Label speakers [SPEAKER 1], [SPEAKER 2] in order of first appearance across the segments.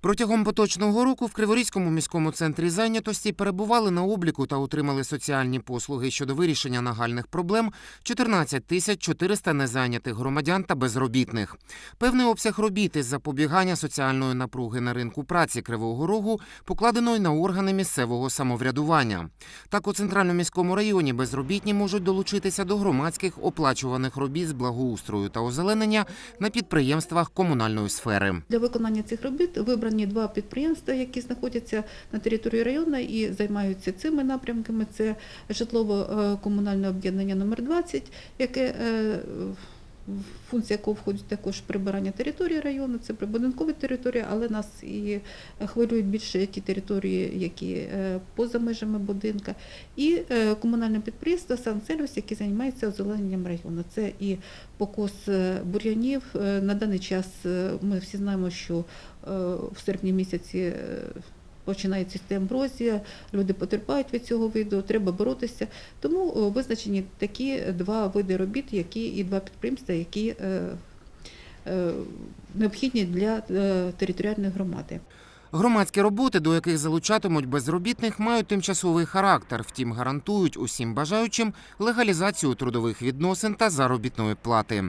[SPEAKER 1] Протягом поточного року в Криворізькому міському центрі зайнятості перебували на обліку та отримали соціальні послуги щодо вирішення нагальних проблем 14 тисяч 400 незайнятих громадян та безробітних. Певний обсяг робіт із запобігання соціальної напруги на ринку праці Кривого Рогу покладено й на органи місцевого самоврядування. Так, у центральному міському районі безробітні можуть долучитися до громадських оплачуваних робіт з благоустрою та озеленення на підприємствах комунальної сфери.
[SPEAKER 2] Для виконання цих робіт вибрані два підприємства, які знаходяться на території району і займаються цими напрямками. Це житлово-комунальне об'єднання номер 20 яке е, в якого входить також прибирання території району, це прибудинкові території, але нас і хвилюють більше ті території, які е, поза межами будинка, і е, комунальне підприємство «Сансервіс», яке займається озелененням району. Це і покос е, бур'янів. Е, На даний час е, ми всі знаємо, що е, в серпні місяці е, починається амброзія, люди потерпають від цього виду, треба боротися. Тому визначені такі два види робіт, які і два підприємства, які е, е, необхідні для е, територіальної громади.
[SPEAKER 1] Громадські роботи, до яких залучатимуть безробітних, мають тимчасовий характер. Втім, гарантують усім бажаючим легалізацію трудових відносин та заробітної плати.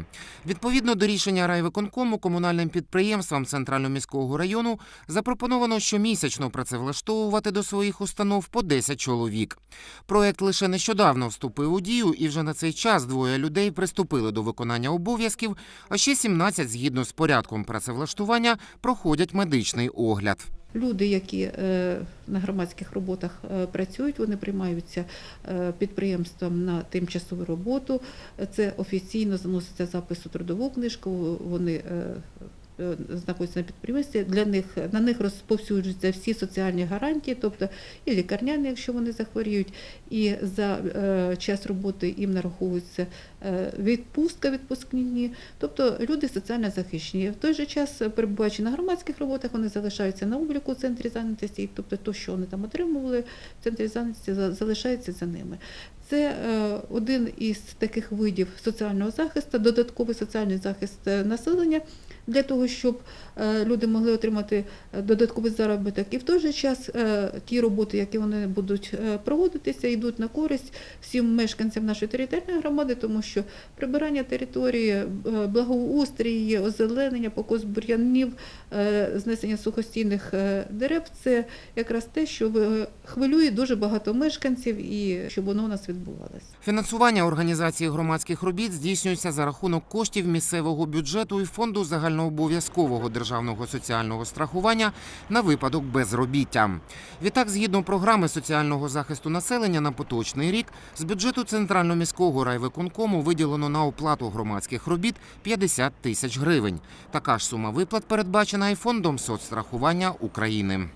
[SPEAKER 1] Відповідно до рішення райвиконкому комунальним підприємствам Центрально-міського району запропоновано щомісячно працевлаштовувати до своїх установ по 10 чоловік. Проект лише нещодавно вступив у дію, і вже на цей час двоє людей приступили до виконання обов'язків, а ще 17, згідно з порядком працевлаштування, проходять медичний огляд.
[SPEAKER 2] Люди, які е, на громадських роботах е, працюють, вони приймаються е, підприємством на тимчасову роботу. Це офіційно заноситься запис у трудову книжку. Вони знаходяться на підприємстві. Для них на них розповсюджуються всі соціальні гарантії, тобто і лікарняні, якщо вони захворіють, і за е, час роботи їм нараховується е, відпустка, відпускні. Тобто люди соціально захищені. В той же час, е, перебуваючи на громадських роботах, вони залишаються на обліку в центрі зайнятості, тобто то, що вони там отримували в центрі зайнятості, залишається за ними. Це е, один із таких видів соціального захисту, додатковий соціальний захист е, населення для того, щоб е, люди могли отримати е, додатковий заробіток. І в той же час е, ті роботи, які вони будуть проводитися, йдуть на користь всім мешканцям нашої територіальної громади, тому що прибирання території, благоустрій, озеленення, покос бур'янів, знесення сухостійних дерев це якраз те, що хвилює дуже багато мешканців і щоб воно у нас відбувалося.
[SPEAKER 1] Фінансування організації громадських робіт здійснюється за рахунок коштів місцевого бюджету і фонду загальнообов'язкового державного соціального страхування на випадок безробіття. Відтак, згідно програми соціального захисту населення на поточний рік, з бюджету центрально-міського райвиконкому виділено на оплату громадських робіт 50 тисяч гривень. Така ж сума виплат передбачена і фондом соцстрахування України.